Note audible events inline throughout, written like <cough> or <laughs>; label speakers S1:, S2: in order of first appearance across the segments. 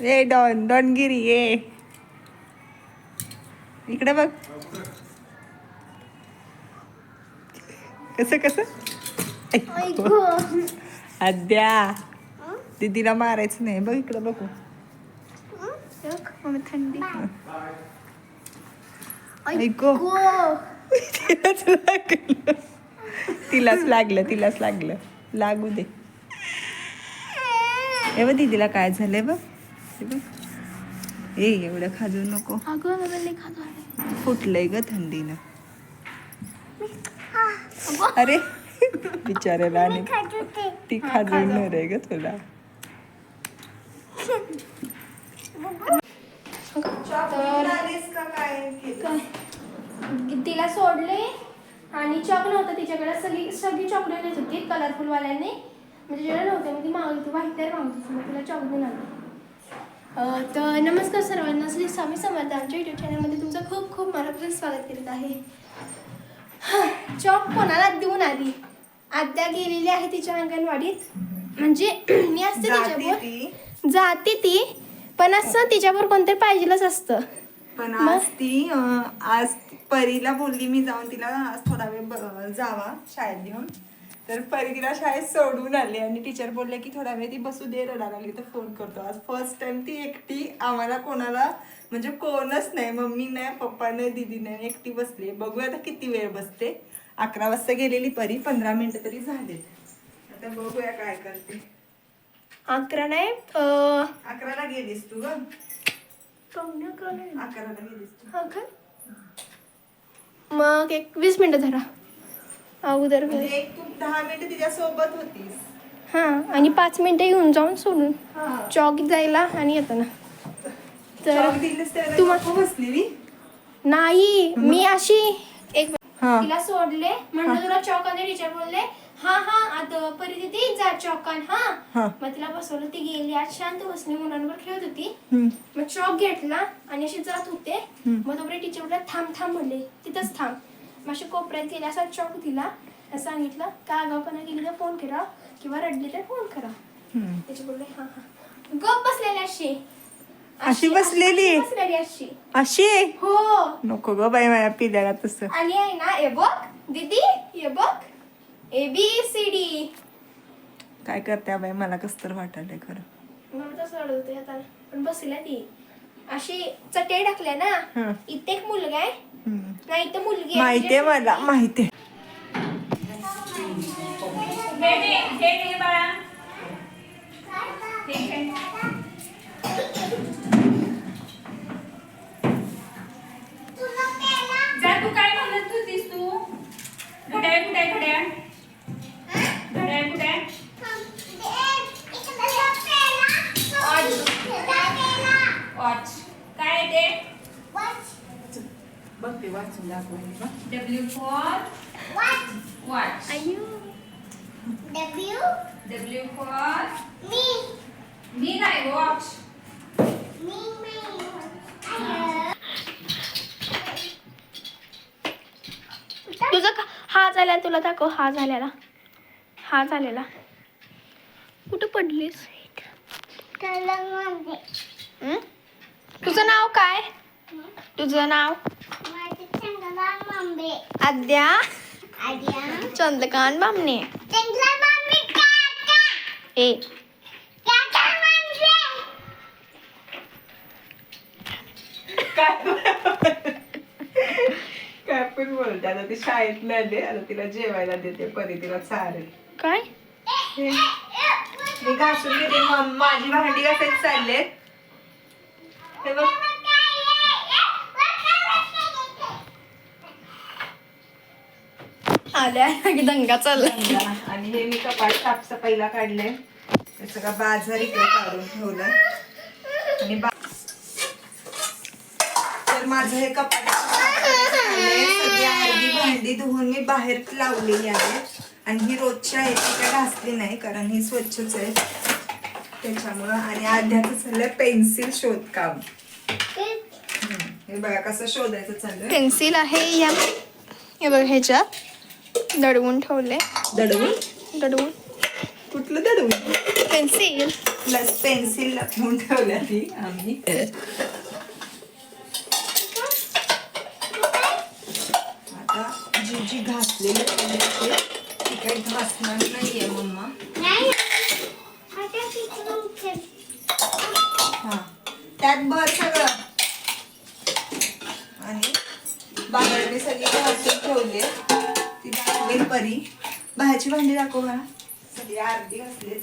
S1: ए don डॉनगिरी ये इकडे बघ. कसं कसं. अद्या दीदीला मारायचं नाही. बघ इकडे बघू.
S2: थंडी.
S1: ऐको. <laughs> तिलाच लागलं तिलाच लागलं. लागू दे. हे बघ दीदीला काय झालंय बघ. हे बघ. ए एवढं खाजू नको. फुटलंय ग थंडीनं. अरे बिचारायला आणि ती. खाजवणार आहे ग तुला.
S2: तिला सोडले आणि चॉक नव्हतं तिच्याकडे. सगळी सगळी चॉकलेट येत होती कलरफुल वाल्याने. म्हणजे जेवढे नव्हते मग ती मागवली व्हाईट तर मग तिला नमस्कार सर्वांना श्री स्वामी समर्थ आमच्या युट्यूब चॅनलमध्ये तुमचं खूप खूप मनापासून स्वागत करीत आहे. चॉक कोणाला देऊन आली आद्या गेलेली आहे तिच्या अंगणवाडीत. म्हणजे <clears throat> मी असते
S1: जाती
S2: तिच्यावर.
S1: ती.
S2: जाते ती पण असं तिच्यावर कोणतरी पाहिजेलच असतं.
S1: पण? आज ती आज परीला बोलली मी जाऊन तिला आज थोडा वेळ जावा शाळेत घेऊन. तर परी तिला शाळेत सोडून आली आणि टीचर बोलले की थोडा वेळ ती बसू दे रडा लागली तर फोन करतो. आज फर्स्ट टाइम ती एकटी आम्हाला कोणाला म्हणजे कोणच नाही मम्मी नाही पप्पा नाही दिदी नाही एकटी बसली बघूया आता किती वेळ बसते. अकरा वाजता गेलेली परी पंधरा मिनिटं तरी झालेत. आता बघूया काय करते.
S2: अकरा नाही
S1: अकराला गेलीस तू ग.
S2: पावणे.
S1: अकराला. गेलीस तू.
S2: हा? मग एक वीस मिनिटं धरा. अगोदर
S1: म्हणजे एक तू दहा मिनिटं तिच्या सोबत होतीस.
S2: हा आणि पाच मिनिटं येऊन जाऊन सोडून.
S1: हा.
S2: चौक जायला आणि येताना. तर
S1: चॉक दिलीस नको बसलेली
S2: नाही मी अशी एक
S1: हा.
S2: तिला सोडले म्हणलं तुला चौक आणि टीचर बोलले हा हा आता परिस्थिती जा चौकान हा.
S1: हा.
S2: मग तिला बसवलं ती गेली आज शांत बसली मुलांवर खेळत होती. मग चॉक घेतला आणि अशी जात होते. मग तोपर्यंत टीचर बोलला थांब थांब म्हणले तिथंच थांब. अशी कोपऱ्यात गेले असा चॉक दिला. सांगितलं का आगावपणा गेली तर फोन करा किंवा रडली तर फोन करा. त्याचे बोलले हा हा. गप बसलेली अशी.
S1: अशी बसलेली?
S2: अशी बसलेली अशी.
S1: अशी?
S2: हो.
S1: नको ग बाई माझ्या पिल्याला तसं.
S2: आणि आहे ना हे बघ दीदी हे बघ ए बी सी डी
S1: काय करते बाई मला कस तर वाटायलंय खरं.
S2: मला तसं रडत होते आता. पण बसल्या ती. अशी चटई टाकल्या ना. इथे एक मुलगा आहे. नाही तर मुलगी आहे.
S1: माहितीये मला माहितीये
S3: तू काय म्हणत होतीस तू? घड्याळ कुठे घड्याळ कुठे आहे वॉच काय आहे ते
S1: बघ ते वाचून दाखवायला बघ.
S3: डब्ल्यू फॉर वॉच
S2: अय्यो.
S3: डब्ल्यू फॉर मी नाही वॉच
S2: तुझं का- हा झाला तुला दाखव हा झालेला. हा झालेला. कुठं पडलीस? हं? तुझं नाव काय? तुझं नाव? आद्या. चंद्रकांत बामणे. ए.
S1: काय पण बोलते आता ती शाळेत आले आता तिला जेवायला देते परी तिला चालेल
S2: काय?
S1: मी घासून घेते माझी भांडी घासायची चालले हे बघ.
S2: आल्या की दंगा चालला.
S1: आणि हे मी कपाट साफसफाईला काढले हे सगळं बाजार इकडे काढून ठेवलंय. आणि बा- तर माझं हे कपाट. सगळी अर्धी भांडी धुवून मी बाहेर लावलेली आहे. आणि ही रोजच्या आहे ती काय घासली नाही कारण ही स्वच्छच आहे. त्याच्यामुळं आणि आध्याचं चाललंय पेन्सिल शोधकाम. हे बघा कसं शोधायचं चाललंय.
S2: पेन्सिल आहे या हे बघ ह्याच्यात. दडवून ठेवले
S1: दडवून?
S2: दडवून.
S1: कुठलं दडवून?
S2: पेन्सिल
S1: प्लस पेन्सिल लपवून ठेवल्या ती आम्ही आता जी जी घासलेली ते ती काही घासणार नाहीये मम्मा हा त्यात भर सगळं आणि बाहेर मी सगळी घासून ठेवले ती दाखवेल परी बाहेरची भांडी दाखव मला सगळी अर्धी घासली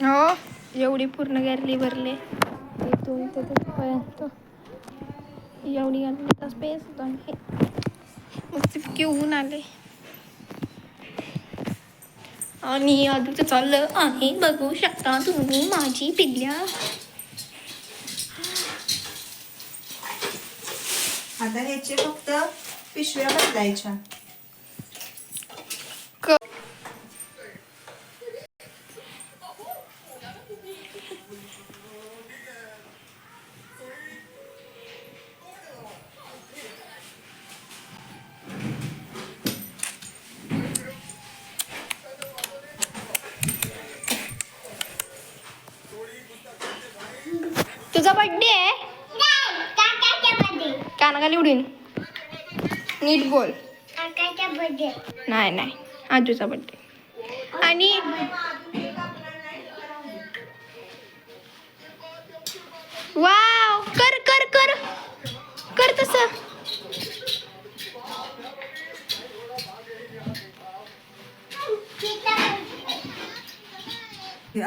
S2: हो एवढी पूर्ण गॅरली भरले. इथून ते तिथपर्यंत एवढी गॅरलीचा स्पेस होता आणि मग ते घेऊन आले. आणि आधीच चाललं आहे बघू शकता तुम्ही माझी पिल्ल्या.
S1: आता ह्याचे फक्त पिशव्या बदलायच्या.
S2: तुझा बर्थडे आहे? उडीन नीट बोल. नाही नाही. आजूचा बर्थडे आणि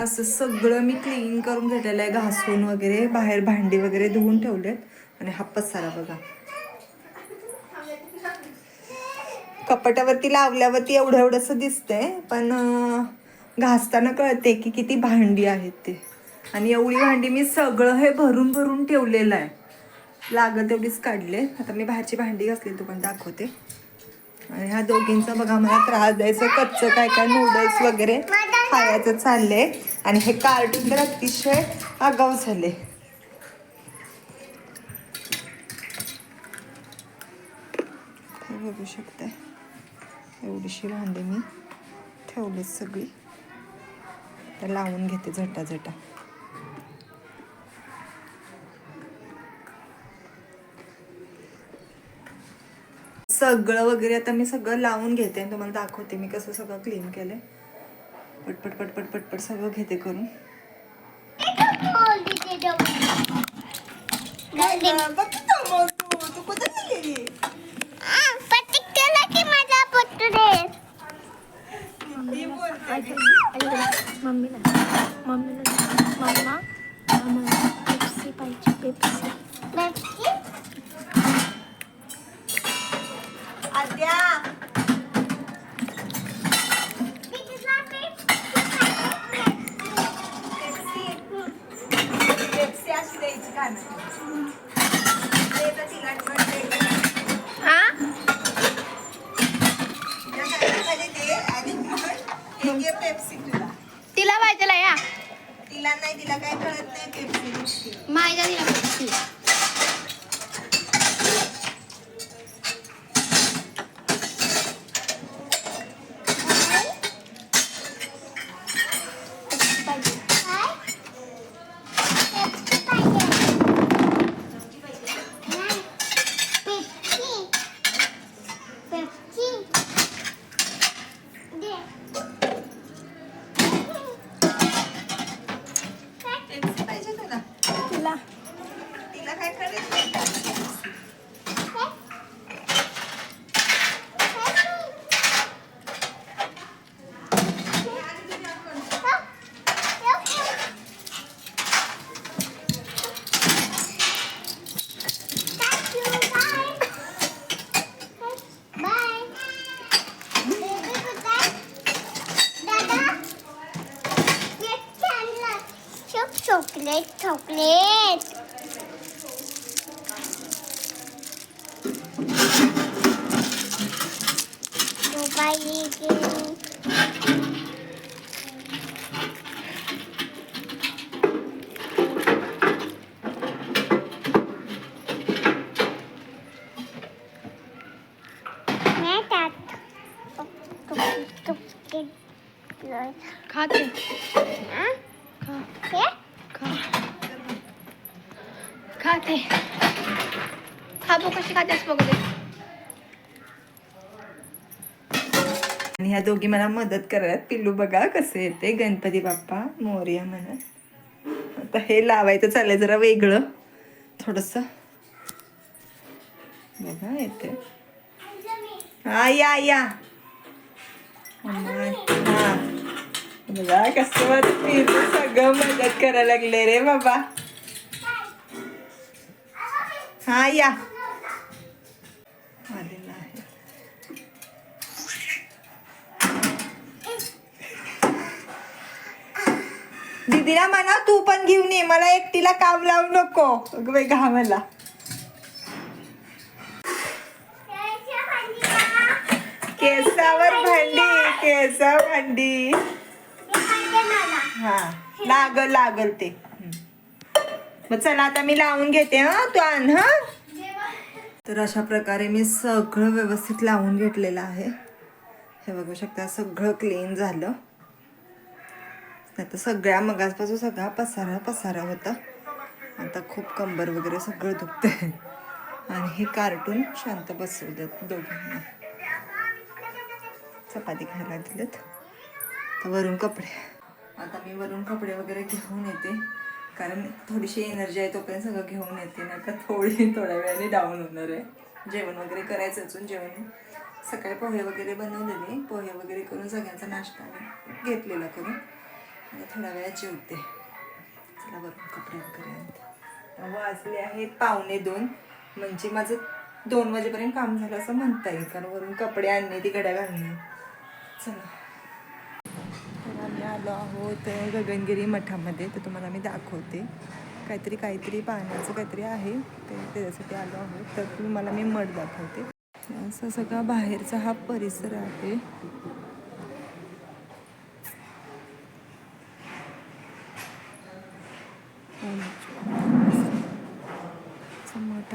S1: असं सगळं मी क्लीन करून घेतलेलं आहे. घासून वगैरे बाहेर भांडी वगैरे धुवून ठेवलेत. आणि हा पसारा बघा. कपाटावरती लावल्यावरती एवढं एवढंसं दिसतंय पण घासताना कळते की किती भांडी आहेत ते. आणि एवढी भांडी मी सगळं हे भरून भरून ठेवलेलं आहे. लागत तेवढीच काढले. आता मी बाहेरची भांडी घासली तू पण दाखवते. आणि ह्या दोघींचा बघा मला त्रास द्यायचं कच्चं काय काय नूडल्स वगैरे खायचं चाललंय. आणि हे कार्टून तर अतिशय आगाऊ झाले. हे बघू शकते एवढीशी भांडी मी ठेवली सगळी. तर लावून घेते झटा झटा सगळं वगैरे आता मी सगळं लावून घेते आणि तुम्हाला दाखवते मी कसं सगळं क्लीन केलंय. पटपट पटपट पटपट सगळं घेते करून.
S2: मम्मीला मम्मीला पाहिजे या
S1: तिला नाही तिला काय कळत नाही पेप्सी.
S2: माझ्या दिला पेप्सी
S1: पाहिजे तुला
S2: तिला
S1: तिला काय कळत नाही
S4: चॉकलेट चॉकलेट मोबाईल गेम नाही त्यात
S2: खाते
S4: हे
S2: खा खाते खा बघ कशी खातेस बघू दे
S1: आणि ह्या दोघी मला मदत करत. पिल्लू बघा कसे येते. गणपती बाप्पा मोर्या म्हणत आता हे लावायचं चाललंय जरा वेगळं. थोडस. बघा येते. हा या या बघा कसं पिल्लू सगळं मदत करायला लागले रे बाबा. हा या आहे दीदीला म्हणा तू पण घेऊन ये मला एकटीला काम लावू नको. अगं घामाला. केसावर भांडी केसा भांडी. हा लागल लागल ते. मग चला आता मी लावून घेते हा तू आण हा. तर अशा प्रकारे मी सगळं व्यवस्थित लावून घेतलेलं आहे. हे बघू शकता सगळं क्लीन झालं. नाही आता सगळ्या मगासपासून सगळा पसारा पसारा होता. आता खूप कंबर वगैरे सगळं दुखतंय. आणि हे कार्टून शांत बसवू देत दोघांना. चपाती खायला दिलेत. तर वरून कपडे. आता मी वरून कपडे वगैरे घेऊन येते. कारण थोडीशी एनर्जी आहे तोपर्यंत सगळं घेऊन येते. ना का थोडी थोड्या वेळाने डाऊन होणार आहे. जेवण वगैरे करायचं अजून जेवण. सकाळी पोहे वगैरे बनवलेले. पोहे वगैरे करून सगळ्यांचा नाश्ता घेतलेला करून. थोड्या वेळा जेवते चला वरून कपडे वगैरे वाजले आहेत पावणे दोन. म्हणजे माझं दोन वाजेपर्यंत काम झालं असं म्हणता येईल कारण वरून कपडे आणणे ती घड्या घालणे. चला. तर आम्ही आलो आहोत गगनगिरी मठामध्ये. तर तुम्हाला मी दाखवते. काहीतरी काहीतरी पाहण्याचं काहीतरी आहे. ते त्याच्यासाठी आलो आहोत. तर तुम्हाला मी मठ दाखवते. असं सगळा बाहेरचा हा परिसर आहे चा मठ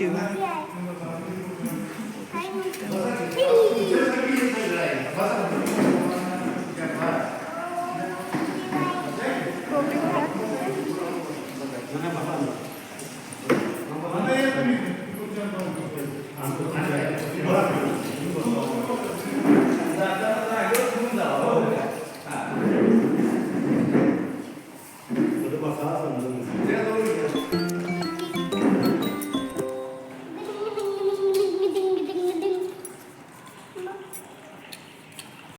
S4: You.